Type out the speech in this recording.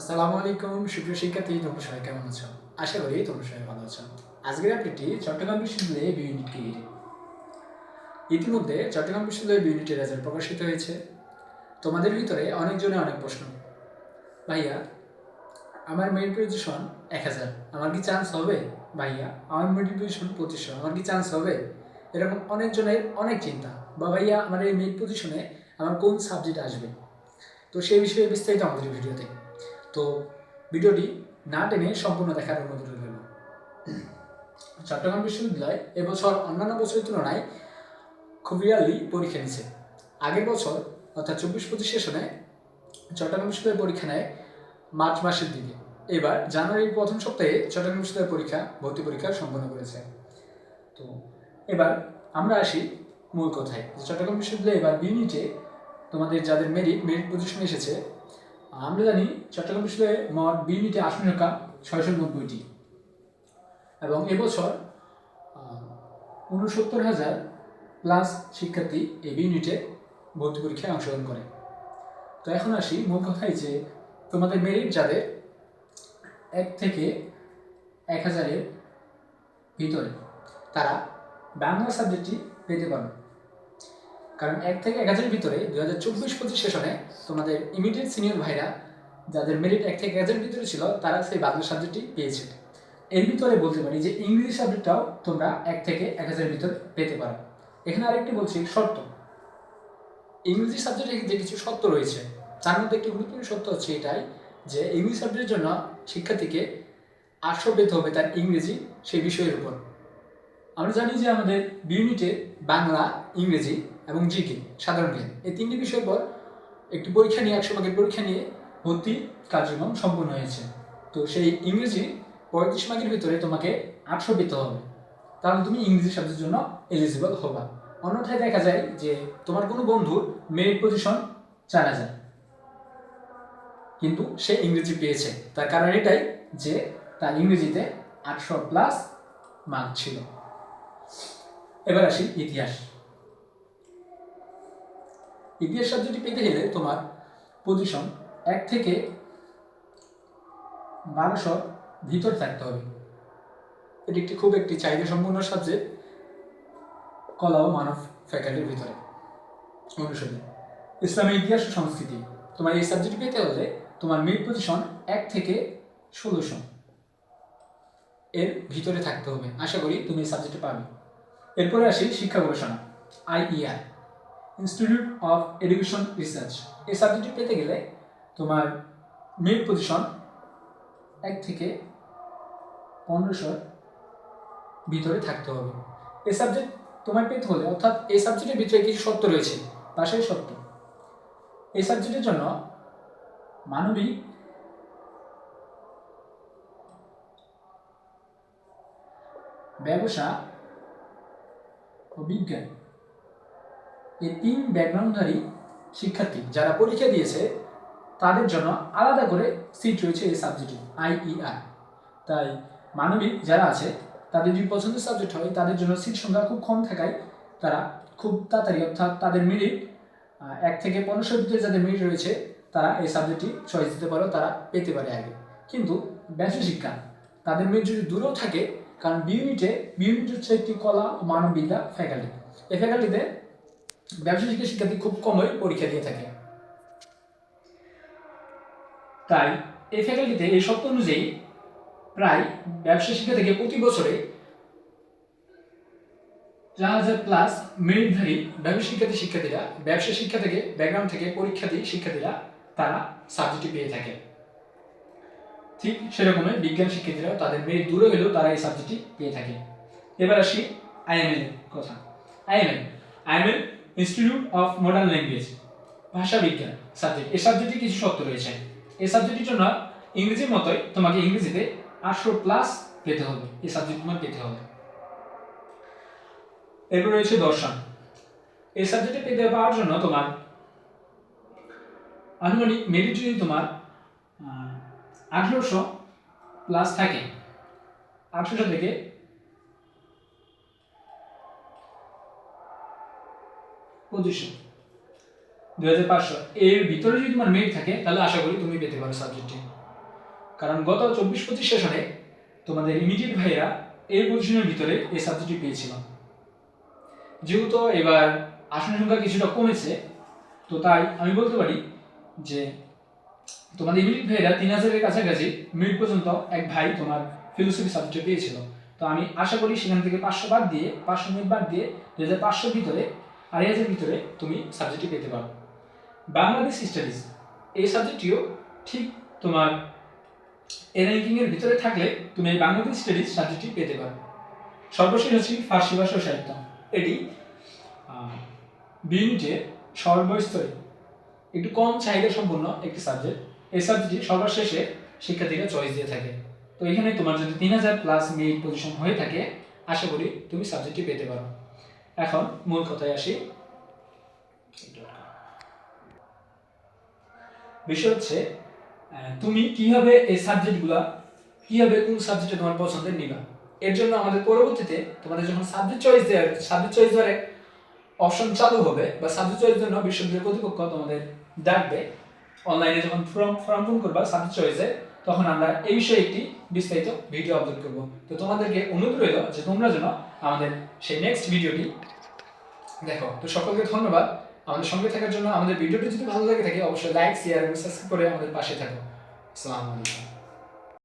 আসসালামু আলাইকুম, সুপ্রিয় শিক্ষার্থী, তোমরা সবাই কেমন আছো? আশা করি তোমরা সবাই ভালো আছো। আজকের আপডেটটি চট্টগ্রাম বিশ্ববিদ্যালয়ে বি ইউনিটকে ঘিরে ইতিমধ্যে চট্টগ্রাম বিশ্ববিদ্যালয়ের বি ইউনিটের রেজাল্ট প্রকাশিত হয়েছে। তোমাদের ভিতরে অনেকজনে অনেক প্রশ্ন। ভাইয়া, আমার মেরিট পজিশন এক হাজার। আমার কি চান্স হবে? ভাইয়া, আমার মেরিট পজিশন পঁচিশশো। আমার কি চান্স হবে? এরকম অনেকজনের অনেক চিন্তা। বা ভাইয়া, আমার এই মেরিট পজিশনে আমার কোন সাবজেক্ট আসবে? তো সেই বিষয়ে বিস্তারিত আমাদের ভিডিওতে তো ভিডিওটি না টেনে সম্পূর্ণ দেখার অনুরোধ রইল। চট্টগ্রাম বিশ্ববিদ্যালয় এবছর অন্যান্য বছরের তুলনায় খুব রিয়ালি পরীক্ষা নিচ্ছে আগের বছর, অর্থাৎ চব্বিশ পঁচিশ সেশনে চট্টগ্রাম বিশ্ববিদ্যালয় পরীক্ষা নেয় মার্চ মাসের দিকে। এবার জানুয়ারির প্রথম সপ্তাহে চট্টগ্রাম বিশ্ববিদ্যালয় পরীক্ষা, ভর্তি পরীক্ষা সম্পন্ন করেছে। তো এবার আমরা আসি মূল কথায়। চট্টগ্রাম বিশ্ববিদ্যালয় এবার বিউনিটে তোমাদের যাদের মেরিট মেরিট পজিশন এসেছে আমরা জানি চট্টগ্রাম বিশ্ববিদ্যালয়ে মোট বিউনিটে আসন সংখ্যা ছয়শো নব্বইটি। এবং এবছর উনসত্তর হাজার প্লাস শিক্ষার্থী এই ইউনিটে ভর্তি পরীক্ষায় অংশগ্রহণ করে। তো এখন আসি মূল কথাই যে তোমাদের মেরিট যাদের এক থেকে এক হাজারের ভিতরে, তারা বাংলা সাবজেক্টটি পেতে পারবে কারণ এক থেকে এক হাজারের ভিতরে দু হাজার চব্বিশ পঁচিশ সেশনে তোমাদের ইমিডিয়েট সিনিয়র ভাইরা, যাদের মেরিট এক থেকে এক হাজারের ভিতরে ছিল, তারা সেই বাংলা সাবজেক্টটি পেয়েছে। এর ভিতরে বলতে পারি যে ইংরেজি সাবজেক্টটাও তোমরা এক থেকে এক হাজারের ভিতর পেতে পারো। এখানে আরেকটি বলছি, শর্ত। ইংরেজি সাবজেক্টে যে কিছু শর্ত রয়েছে, তার মধ্যে একটি গুরুত্বপূর্ণ শর্ত হচ্ছে এটাই যে ইংরেজি সাবজেক্টের জন্য শিক্ষার্থীকে আটশো পেতে হবে তার ইংরেজি সেই বিষয়ের উপর। আমরা জানি যে আমাদের বিউনিটে বাংলা, ইংরেজি এবং জিকে সাধারণ জ্ঞান। এই তিনটি বিষয়ের পর একটি পরীক্ষা নিয়ে, একশো মার্কের পরীক্ষা নিয়ে ভর্তি কার্যক্রম সম্পূর্ণ হয়েছে। তো সেই ইংরেজি পঁয়ত্রিশ মার্কের ভিতরে তোমাকে আটশো পেতে হবে। তাহলে তুমি ইংরেজি সাবজেক্টের জন্য এলিজিবল হবা। অন্যথায় দেখা যায় যে তোমার কোনো বন্ধুর মেরিট পজিশন চার হাজার কিন্তু সে ইংরেজি পেয়েছে। তার কারণ এটাই যে তার ইংরেজিতে আটশো প্লাস মার্ক ছিল। এবার আসি ইতিহাস। ইতিহাস সাবজেক্টটি পেতে গেলে তোমার পজিশন এক থেকে বারোশো ভিতর থাকতে হবে। এটি একটি খুব একটি চাহিদা সম্পূর্ণ সাবজেক্ট কলা ও মানব ফ্যাকাল্টির ভিতরে। অনুষদে ইসলামের ইতিহাস সংস্কৃতি। তোমার এই সাবজেক্ট পেতে হলে তোমার মিড পজিশন এক থেকে ষোলোশো এর ভিতরে থাকতে হবে। আশা করি তুমি এই সাবজেক্টে পাবে এরপরে আসি শিক্ষা গবেষণা, IER. Institute of education research এই সাবজেক্টটি পেতে গেলে তোমার মিড পজিশন এক থেকে পনেরোশোর ভিতরে থাকতে হবে। এই সাবজেক্ট তোমার পেতে হলে, অর্থাৎ এই সাবজেক্টের ভিতরে কিছু সত্য রয়েছে পাশের সত্য। এই সাবজেক্টের জন্য মানবিক ব্যবসা ও বিজ্ঞান এই তিন ব্যাকগ্রাউন্ডধারী শিক্ষার্থী যারা পরীক্ষা দিয়েছে, তাদের জন্য আলাদা করে সিট রয়েছে এই সাবজেক্টে আইইআর তাই মানবিক যারা আছে, তাদের যদি পছন্দের সাবজেক্ট হয়, তাদের জন্য সিট সংখ্যা খুব কম থাকায় তারা খুব তাড়াতাড়ি, অর্থাৎ তাদের মেরিট এক থেকে পনেরোশোর ভিতরে যাদের মেরিট রয়েছে, তারা এই সাবজেক্টটি চয়েস দিতে পারো, তারা পেতে পারে আগে। কিন্তু ব্যবসা শিক্ষা, তাদের মেরিট যদি দূরেও থাকে, কারণ বিউনিটে বিউনিট হচ্ছে একটি কলা ও মানববিদ্যা ফ্যাকাল্টি এই ফ্যাকাল্টিতে ব্যবসা শিক্ষা শিক্ষার্থী খুব কমই পরীক্ষা দিয়ে থাকে। তাই এই ফ্যাকাল্টিতে এই সত্য অনুযায়ী প্রায় ব্যবসা শিক্ষা থেকে প্রতি বছরে চার হাজার প্লাস মেরিটধারী ব্যবসা শিক্ষার্থী, শিক্ষার্থীরা ব্যবসা শিক্ষা থেকে ব্যাকগ্রাউন্ড থেকে পরীক্ষার্থী শিক্ষার্থীরা তারা সাবজেক্টটি পেয়ে থাকে। ঠিক সেরকমই বিজ্ঞান শিক্ষার্থীরাও তাদের মেরিট দূরে হলেও তারা এই সাবজেক্টটি পেয়ে থাকে। এবার আসি আইএমএল কথা। IML IML institute of modern language ভাষা বিজ্ঞান সাবজেক্ট এই সাবজেক্টে কিছু শর্ত রয়েছে। এই সাবজেক্টের জন্য ইংরেজির মতোই তোমাকে ইংরেজিতে আটশো প্লাস পেতে হবে। এই সাবজেক্ট তোমার পেতে হবে। এরপর রয়েছে দর্শন। এই সাবজেক্টে পেতে পাওয়ার জন্য তোমার আনুমানিক মেরিট যদি তোমার আঠেরোশো প্লাস থাকে, আঠেরোশো থেকে পঁচিশশো দুই হাজার পাঁচশো। এর ভিতরে যদি তোমার মেরিট থাকে, তাহলে আশা করি তুমি পেতে পারো সাবজেক্টটি কারণ গত চব্বিশ পঁচিশ সেশনে তোমাদের ইমিডিয়েট ভাইরা এই পজিশনের ভিতরে এই সাবজেক্টটি পেয়েছিল। যেহেতু এবার আসন সংখ্যা কিছুটা কমেছে, তো তাই আমি বলতে পারি যে তোমাদের ইমিডিয়েট ভাইরা তিন হাজারের কাছাকাছি মিনিট পর্যন্ত এক ভাই তোমার ফিলোসফি সাবজেক্টে পেয়েছিল। তো আমি আশা করি সেখান থেকে পাঁচশো বাদ দিয়ে, পাঁচশো মিনিট বাদ দিয়ে দু হাজার পাঁচশোর ভিতরে আড়াই হাজার ভিতরে তুমি সাবজেক্টটি পেতে পারো। বাংলাদেশ স্টাডিজ এই সাবজেক্টটিও ঠিক তোমার এ র্যাঙ্কিংয়ের ভিতরে থাকলে তুমি এই বাংলাদেশ স্টাডিজ সাবজেক্টটি পেতে পারো। সর্বশেষ হচ্ছে ফার্সি ভাষা সাহিত্য। এটি বিউনিটে সর্বস্তরে একটু কম চাহিদা সম্পন্ন একটি সাবজেক্ট এই সাবজেক্টটি সর্বশেষে শিক্ষার্থীরা চয়েস দিয়ে থাকে। তো এখানে তোমার যদি তিন হাজার প্লাস মেরিট পজিশন হয়ে থাকে, আশা করি তুমি সাবজেক্টটি পেতে পারো। এখন মূল কথায় আসি। বিষয় হচ্ছে তুমি কীভাবে এই সাবজেক্টগুলো কীভাবে কোন সাবজেক্টে তোমার পছন্দের নিবা? এর জন্য আমাদের পরবর্তীতে তোমাদের যখন সাবজেক্ট চয়েস দেওয়ার সাবজেক্ট চয়েস দেওয়ার অপশন চালু হবে বা সাবজেক্ট চয়েস জন্য বিশ্ববিদ্যালয় কর্তৃপক্ষ তোমাদের ডাকবে। অনলাইনে যখন ফর্ম ফর্ম পূরণ করবা সাবজেক্ট চয়েসে তখন আমরা এই বিষয়ে একটি বিস্তারিত ভিডিও আপলোড করব। তো তোমাদেরকে অনুরোধ রইল যে তোমরা যেন আমাদের সেই নেক্সট ভিডিওটি দেখো। তো সকলকে ধন্যবাদ। আমাদের সঙ্গে থাকার জন্য আমাদের ভিডিওটি যদি ভালো লাগে থাকে, অবশ্যই লাইক শেয়ার এবং সাবস্ক্রাইব করে আমাদের পাশে থাকো। আসসালামু আলাইকুম।